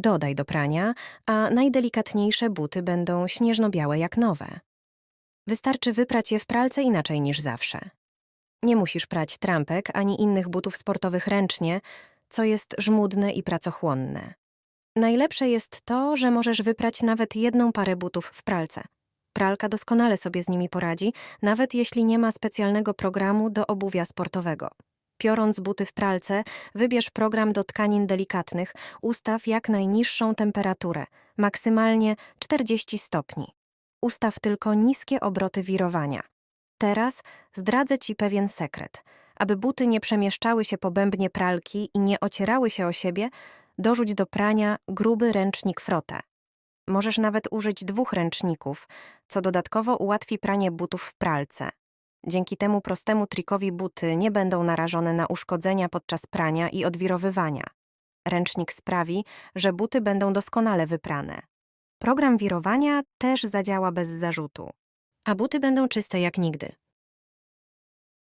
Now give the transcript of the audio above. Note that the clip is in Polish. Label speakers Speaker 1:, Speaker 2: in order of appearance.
Speaker 1: dodaj do prania, a najdelikatniejsze buty będą śnieżno-białe jak nowe. Wystarczy wyprać je w pralce inaczej niż zawsze. Nie musisz prać trampek ani innych butów sportowych ręcznie, co jest żmudne i pracochłonne. Najlepsze jest to, że możesz wyprać nawet jedną parę butów w pralce. Pralka doskonale sobie z nimi poradzi, nawet jeśli nie ma specjalnego programu do obuwia sportowego. Piorąc buty w pralce, wybierz program do tkanin delikatnych, ustaw jak najniższą temperaturę, maksymalnie 40 stopni. Ustaw tylko niskie obroty wirowania. Teraz zdradzę Ci pewien sekret. Aby buty nie przemieszczały się po bębnie pralki i nie ocierały się o siebie, dorzuć do prania gruby ręcznik frotę. Możesz nawet użyć dwóch ręczników, co dodatkowo ułatwi pranie butów w pralce. Dzięki temu prostemu trikowi buty nie będą narażone na uszkodzenia podczas prania i odwirowywania. Ręcznik sprawi, że buty będą doskonale wyprane. Program wirowania też zadziała bez zarzutu. A buty będą czyste jak nigdy.